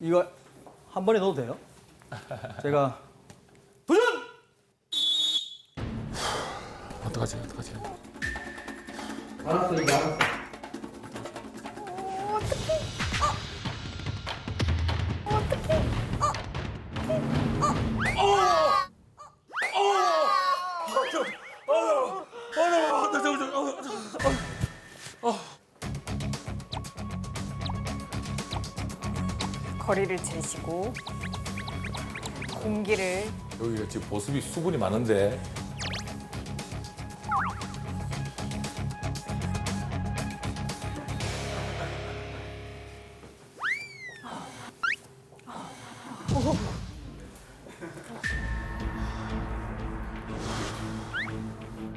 이거 한 번에 넣어도 돼요? 제가 도전! 어떡하지 어떡하지 알았어 이제 알았어 거리를 재시고 공기를 여기가 지금 보습이 수분이 많은데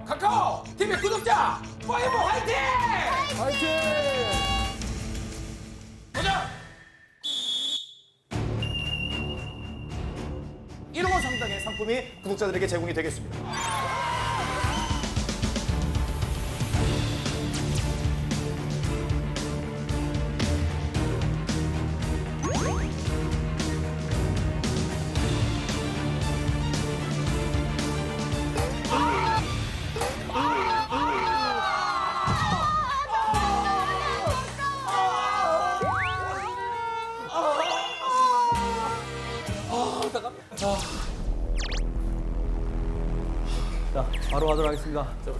카카오 TV 구독자 파이브 화이팅! 화이팅! 상당의 상품이 구독자들에게 제공이 되겠습니다. 자, 바로 하도록 하겠습니다. 제발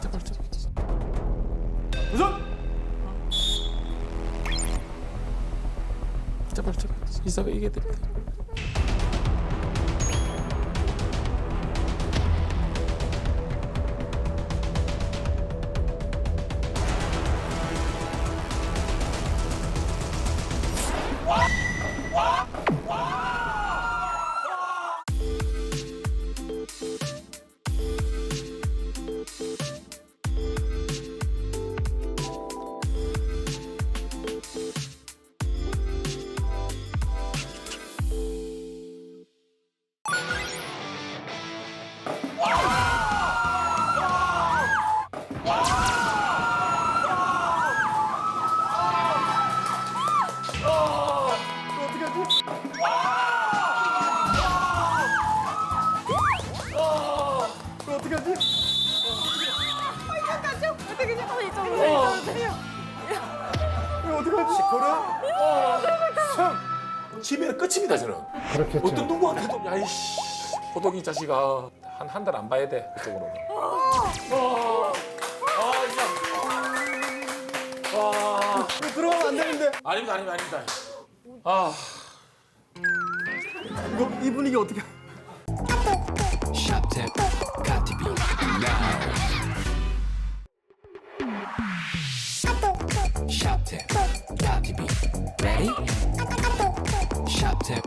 제발 제발 제발! 제발 이사가 이게 돼 어떻 시코르? 치면 끝입니다 저는 그렇겠죠. 어떤 누구한테도 야이씨 호동이 자식아 한 한 달 안 봐야 돼 그쪽으로 아 진짜 와 들어가면 안 되는데. 아닙니다 아닙니다 아닙니다 아 이거 이 분위기 어떻게? Tip, got to be now. Shop tip, got to be ready. Shop tip,